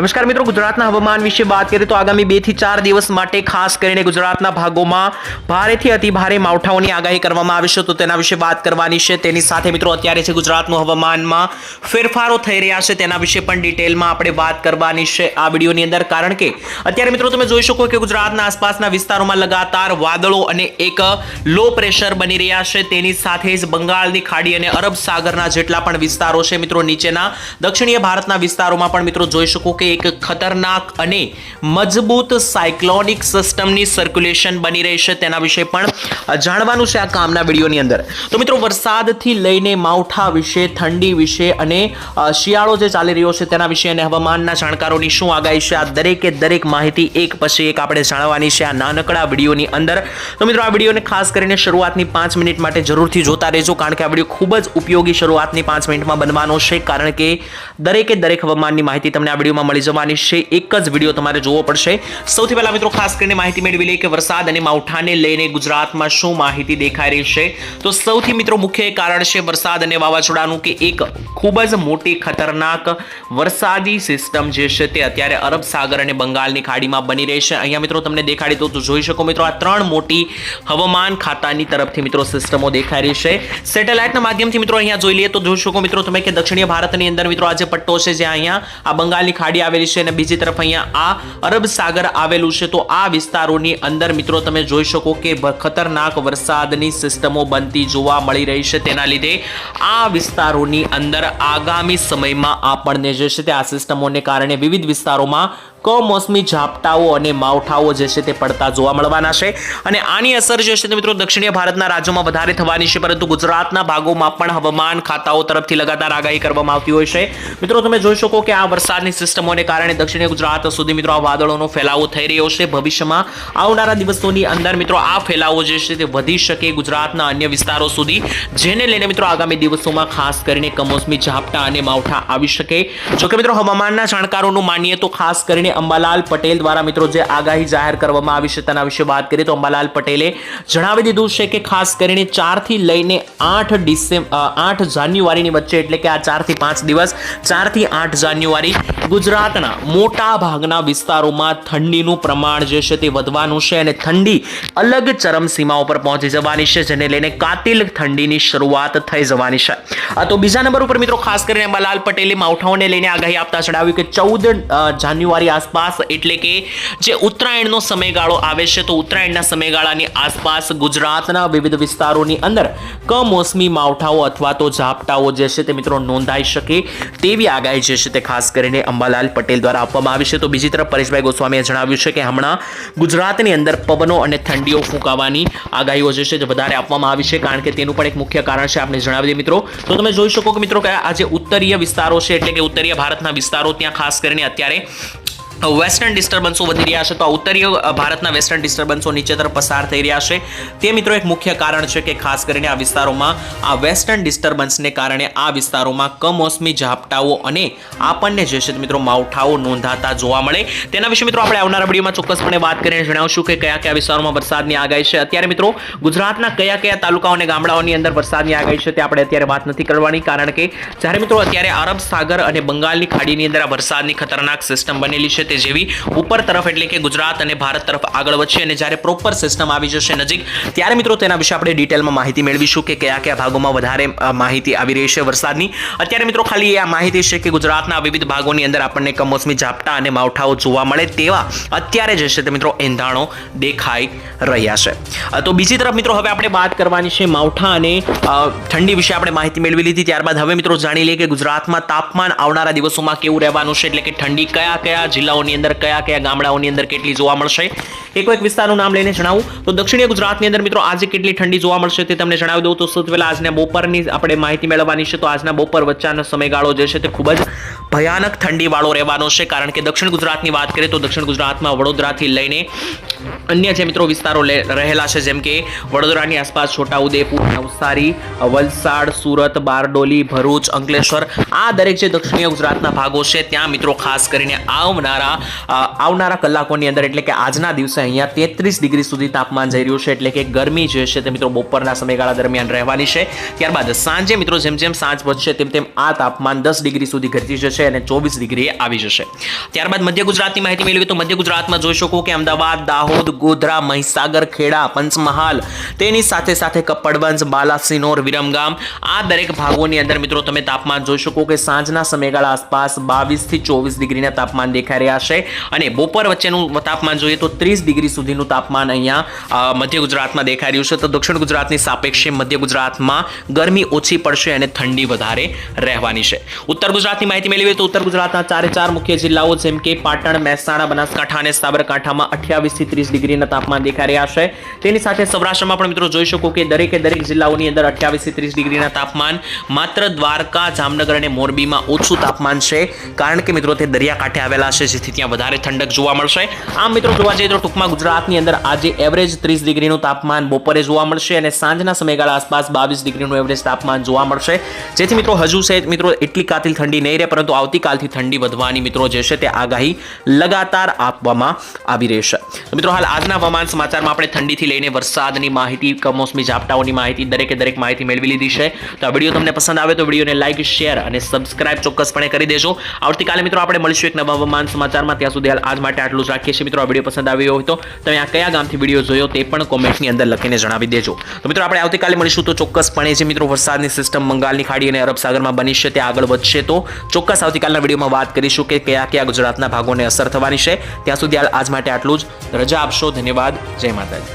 નમસ્કાર મિત્રો, ગુજરાતના હવામાન વિશે વાત કરીએ તો આગામી બેથી ચાર દિવસ માટે ખાસ કરીને ગુજરાતના ભાગોમાં ભારેથી અતિ ભારે માવઠાઓની આગાહી કરવામાં આવી છે. તો તેના વિશે વાત કરવાની છે. તેની સાથે મિત્રો, અત્યારે છે ગુજરાતનું હવામાનમાં ફેરફારો થઈ રહ્યા છે તેના વિશે પણ ડિટેલમાં આપણે વાત કરવાની છે આ વિડીયોની અંદર. કારણ કે અત્યારે મિત્રો, તમે જોઈ શકો કે ગુજરાતના આસપાસના વિસ્તારોમાં લગાતાર વાદળો અને એક લો પ્રેશર બની રહ્યા છે. તેની સાથે જ બંગાળની ખાડી અને અરબ સાગરના જેટલા પણ વિસ્તારો છે મિત્રો, નીચેના દક્ષિણીય ભારતના વિસ્તારોમાં પણ મિત્રો, જોઈ શકો કે એક ખતરનાક અને મજબૂત સાયક્લોનિક સિસ્ટમની સર્ક્યુલેશન બની રહી છે તેના વિશે પણ જાણવાનું છે આ કામના વિડીયોની અંદર. તો મિત્રો, વરસાદથી લઈને માવઠા વિશે, ઠંડી વિશે અને શિયાળો જે ચાલી રહ્યો છે તેના વિશે અને હવામાનના જાણકારોની શું આગાહી છે, આ દરેકે દરેક માહિતી એક પછી એક આપણે જાણવાની છે આ નાનકડા વિડીયોની અંદર. તો મિત્રો, આ વિડીયોને ખાસ કરીને શરૂઆતની પાંચ મિનિટ માટે જરૂરથી જોતા રહેજો, કારણ કે આ વીડિયો ખૂબ જ ઉપયોગી શરૂઆતની પાંચ મિનિટમાં બનવાનો છે, કારણ કે દરેકે દરેક હવામાનની માહિતી તમને આ વિડીયોમાં મળી જવાની છે. એક જ વીડિયો તમારે જોવો પડશે. સૌથી પહેલા મિત્રો ખાસ કરીને માહિતી મેળવી લઈએ કે વરસાદ અને માવઠાને લઈને ગુજરાતમાં શું માહિતી દેખાઈ રહી છે. તો સૌથી મિત્રો મુખ્ય કારણ છે વરસાદ અને વાવાઝોડાનું કે એક ખૂબ જ મોટી ખતરનાક વરસાદી સિસ્ટમ જે છે તે અત્યારે અરબ સાગર અને બંગાળની ખાડીમાં બની રહી છે. અહીંયા મિત્રો તમને દેખાડી તો જોઈ શકો મિત્રો આ ત્રણ મોટી હવામાન ખાતાની તરફથી મિત્રો સિસ્ટમો દેખાઈ રહી છે. સેટેલાઇટના માધ્યમથી મિત્રો અહીંયા જોઈ લઈએ તો જોઈ શકો મિત્રો તમે કે દક્ષિણીય ભારતની અંદર મિત્રો આજે પટ્ટો છે જે અહીંયા આ બંગાળની ખાડી આવેલી છે અને બીજી તરફ અહીંયા આ અરબ સાગર આવેલું છે. તો આ વિસ્તારોની અંદર મિત્રો તમે જોઈ શકો કે ખતરનાક વરસાદની સિસ્ટમો બનતી જોવા મળી રહી છે. તેના લીધે આ વિસ્તારોની અંદર આગામી સમયમાં આપણને જે છે તે આ સિસ્ટમોને કારણે વિવિધ વિસ્તારોમાં કમોસમી ઝાપટાઓ અને માવઠાઓ જે છે તે પડતા જોવા મળવાના છે. અને આની અસર જે છે તે મિત્રો દક્ષિણીય ભારતના રાજ્યોમાં વધારે થવાની છે, પરંતુ ગુજરાતના ભાગોમાં પણ હવામાન ખાતાઓ તરફથી લગાતાર આગાહી કરવામાં આવતી હોય છે. મિત્રો, તમે જોઈ શકો કે આ વરસાદની સિસ્ટમોને કારણે દક્ષિણીય ગુજરાત સુધી મિત્રો આ વાદળોનો ફેલાવો થઈ રહ્યો છે. ભવિષ્યમાં આવનારા દિવસોની અંદર મિત્રો આ ફેલાવો જે છે તે વધી શકે ગુજરાતના અન્ય વિસ્તારો સુધી, જેને લઈને મિત્રો આગામી દિવસોમાં ખાસ કરીને કમોસમી ઝાપટા અને માવઠા આવી શકે. જોકે મિત્રો, હવામાનના જાણકારોનું માનીએ તો ખાસ કરીને અંબાલાલ પટેલ દ્વારા મિત્રો જે આગાહી જાહેર કરવામાં આવી છે તેના વિશે વાત કરીએ તો અંબાલાલ પટેલે જણાવી દીધું છે કે ખાસ કરીને ચારથી લઈને આઠ ડિસેમ્બર આઠ જાન્યુઆરીની વચ્ચે એટલે કે આ ચારથી પાંચ દિવસ, ચારથી આઠ જાન્યુઆરી ગુજરાતના મોટા ભાગના વિસ્તારોમાં ઠંડીનું પ્રમાણ જે છે તે વધવાનું છે અને ઠંડી અલગ ચરમસીમા ઉપર પહોંચી જવાની છે, જેને લઈને કાતિલ ઠંડીની શરૂઆત થઈ જવાની છે. તો બીજા નંબર ઉપર મિત્રો ખાસ કરીને અંબાલાલ પટેલે માવઠાઓને લઈને આગાહી આપતા જણાવ્યું કે ચૌદ જાન્યુઆરી આસપાસ એટલે કે જે ઉત્તરાયણનો સમયગાળો આવે છે, તો ઉત્તરાયણના સમયગાળાની આસપાસ ગુજરાતના વિવિધ વિસ્તારોની અંદર કમોસમી માવઠાઓ અથવા તો ઝાપટાઓ જે છે તે મિત્રો નોંધાઈ શકે તેવી આગાહી જે છે તે ખાસ કરીને અંબાલાલ પટેલ દ્વારા આપવામાં આવી છે. તો બીજી તરફ પરેશભાઈ ગોસ્વામીએ જણાવ્યું છે કે હમણાં ગુજરાતની અંદર પવનો અને ઠંડીઓ ફૂંકાવાની આગાહીઓ જે છે તે વધારે આપવામાં આવી છે, કારણ કે તેનું પણ એક મુખ્ય કારણ છે આપણે જણાવી દઈએ મિત્રો. તો તમે જોઈ શકો કે મિત્રો કે આ જે ઉત્તરીય વિસ્તારો છે, એટલે કે ઉત્તરીય ભારતના વિસ્તારો ત્યાં ખાસ કરીને અત્યારે વેસ્ટર્ન ડિસ્ટર્બન્સો વધી રહ્યા છે. તો આ ઉત્તરીય ભારતના વેસ્ટર્ન ડિસ્ટર્બન્સો નીચે તરફ પસાર થઈ રહ્યા છે. તે મિત્રો એક મુખ્ય કારણ છે કે ખાસ કરીને આ વિસ્તારોમાં આ વેસ્ટર્ન ડિસ્ટર્બન્સને કારણે આ વિસ્તારોમાં કમોસમી ઝાપટાઓ અને આપણને જે છે મિત્રો માવઠાઓ નોંધાતા જોવા મળે. તેના વિશે મિત્રો આપણે આવનારા વિડીયોમાં ચોક્કસપણે વાત કરીને જણાવશું કે કયા કયા વિસ્તારોમાં વરસાદની આગાહી છે. અત્યારે મિત્રો ગુજરાતના કયા કયા તાલુકાઓ અને ગામડાઓની અંદર વરસાદની આગાહી છે તે આપણે અત્યારે વાત નથી કરવાની, કારણ કે જ્યારે મિત્રો અત્યારે અરબ સાગર અને બંગાળની ખાડીની અંદર આ વરસાદની ખતરનાક સિસ્ટમ બનેલી છે તે જેવી ઉપર તરફ એટલે કે ગુજરાત અને ભારત તરફ આગળ વધશે અને જ્યારે પ્રોપર સિસ્ટમ આવી જશે નજીક, ત્યારે મિત્રો તેના વિશે આપણે ડિટેલમાં માહિતી મેળવીશું કે કયા કયા ભાગોમાં વધારે માહિતી આવી રહી છે વરસાદની. અત્યારે મિત્રો ખાલી આ માહિતી છે કે ગુજરાતના વિવિધ ભાગોની અંદર આપણને કમોસમી ઝાપટા અને માવઠાઓ જોવા મળે તેવા અત્યારે જે છે તે મિત્રો એંધાણો દેખાઈ રહ્યા છે. તો બીજી તરફ મિત્રો હવે આપણે વાત કરવાની છે માવઠા અને ઠંડી વિશે આપણે માહિતી મેળવી લીધી. ત્યારબાદ હવે મિત્રો જાણી લઈએ કે ગુજરાતમાં તાપમાન આવનારા દિવસોમાં કેવું રહેવાનું છે, એટલે કે ઠંડી કયા કયા જિલ્લાઓની અંદર કયા કયા ગામડાઓની અંદર કેટલી જોવા મળશે? એક એક વિસ્તારનું નામ લઈને જણાવું. તો દક્ષિણીય ગુજરાતની અંદર મિત્રો આજે કેટલી ઠંડી જોવા મળશે તે તમને જણાવી દઉં. તો સૌથી પહેલાં આજના બપોરની આપણે માહિતી મેળવવાની છે. તો આજના બપોર વચ્ચેનો સમયગાળો જે છે તે ખૂબ જ ભયાનક ઠંડીવાળો રહેવાનો છે. કારણ કે દક્ષિણ ગુજરાતની વાત કરીએ તો દક્ષિણ ગુજરાતમાં વડોદરાથી લઈને અન્ય જે મિત્રો વિસ્તારો રહેલા છે, જેમ કે વડોદરાની આસપાસ છોટાઉદેપુર, નવસારી, વલસાડ, સુરત, બારડોલી, ભરૂચ, અંકલેશ્વર, આ દરેક જે દક્ષિણીય ગુજરાતના ભાગો છે, ત્યાં મિત્રો ખાસ કરીને આવનારા આવનારા કલાકોની અંદર, એટલે કે આજના દિવસે અહીંયા તેત્રીસ ડિગ્રી સુધી તાપમાન જઈ રહ્યું છે, એટલે કે ગરમી જે છે તે મિત્રો બપોરના સમયગાળા દરમિયાન રહેવાની છે. ત્યારબાદ સાંજે મિત્રો જેમ જેમ સાંજ વધશે તેમ તેમ આ તાપમાન દસ ડિગ્રી સુધી ઘટી જશે અને ચોવીસ ડિગ્રીએ આવી જશે. ત્યારબાદ મધ્ય ગુજરાતની માહિતી મેળવી તો મધ્ય ગુજરાતમાં જોઈ શકો કે અમદાવાદ, દાહોદ ગોધરા, મહીસાગર, ખેડા, પંચમહાલ, તેની સાથે સાથે કપડવંજ, બાલાસિનોર, વિરમગામ, આ દરેક ભાગોની અંદર મિત્રો તમે તાપમાન જોઈ શકો કે સાંજના સમયગાળા આસપાસ બાવીસથી ચોવીસ ડિગ્રીના તાપમાન દેખાઈ રહ્યા છે અને બપોર વચ્ચેનું તાપમાન જોઈએ તો ત્રીસ ડિગ્રી સુધીનું તાપમાન અહીંયા મધ્ય ગુજરાતમાં દેખાઈ રહ્યું છે. તો દક્ષિણ ગુજરાતની સાપેક્ષે મધ્ય ગુજરાતમાં ગરમી ઓછી પડશે અને ઠંડી વધારે રહેવાની છે. ઉત્તર ગુજરાતની માહિતી મેળવીએ તો ઉત્તર ગુજરાતના ચારે ચાર મુખ્ય જિલ્લાઓ જેમ કે પાટણ, મહેસાણા, બનાસકાંઠા અને સાબરકાંઠામાં અઠ્યાવીસથી ત્રીસ ડિગ્રીના તાપમાન દેખાઈ રહ્યા છે. તેની સાથે સૌરાષ્ટ્રમાં પણ મિત્રો જોઈ શકો કે દરેકે દરેક જિલ્લાઓની અંદર અઠ્યાવીસથી ત્રીસ ડિગ્રીના તાપમાન, માત્ર દ્વારકા, જામનગર અને મોરબીમાં ઓછું તાપમાન છે. કારણ કે મિત્રો તે દરિયાકાંઠે આવેલા છે, જેથી ત્યાં વધારે ઠંડક જોવા મળશે. આમ મિત્રો જોવા જઈએ તો ટૂંકમાં ગુજરાતની અંદર આજે એવરેજ ત્રીસ ડિગ્રીનું તાપમાન બપોરે જોવા મળશે અને સાંજના સમયગાળા આસપાસ બાવીસ ડિગ્રીનું એવરેજ તાપમાન જોવા મળશે. જેથી મિત્રો હજુ છે, મિત્રો એટલી કાતિલ ઠંડી નહીં રહે, પરંતુ આવતીકાલથી ઠંડી વધવાની મિત્રો જે છે તે આગાહી લગાતાર આપવામાં આવી રહેશે તો મિત્રો, હાલ આજના હવામાન સમાચારમાં આપણે ઠંડીથી લઈને વરસાદની માહિતી, કમોસમી ઝાપટાઓની માહિતી, દરેકે દરેક માહિતી મેળવી લીધી છે. તો આ વીડિયો તમને પસંદ આવે તો વિડીયોને લાઇક શેર અને સબસ્ક્રાઇબ ચોક્કસપણે કરી દેજો. આવતીકાલે મિત્રો, આપણે મળીશું એક નવા હવામાન સમાચારમાં. ત્યાં સુધી હાલ આજ માટે આટલું જ રાખીએ છીએ. મિત્રો, આ વીડિયો પસંદ આવ્યો હોય તો તમે આ કયા ગામથી વીડિયો જોયો તે પણ કોમેન્ટની અંદર લખીને જણાવી દેજો. તો મિત્રો, આપણે આવતીકાલે મળીશું તો ચોક્કસપણે જે મિત્રો વરસાદની સિસ્ટમ બંગાળની ખાડી અને અરબ સાગરમાં બની છે તે આગળ વધશે તો ચોક્કસ આવતીકાલના વિડીયોમાં વાત કરીશું કે કયા કયા ગુજરાતના ભાગોને અસર થવાની છે. ત્યાં સુધી હાલ આજ માટે આટલું જ. રજા આપશો ધન્યવાદ. જય માતાજી.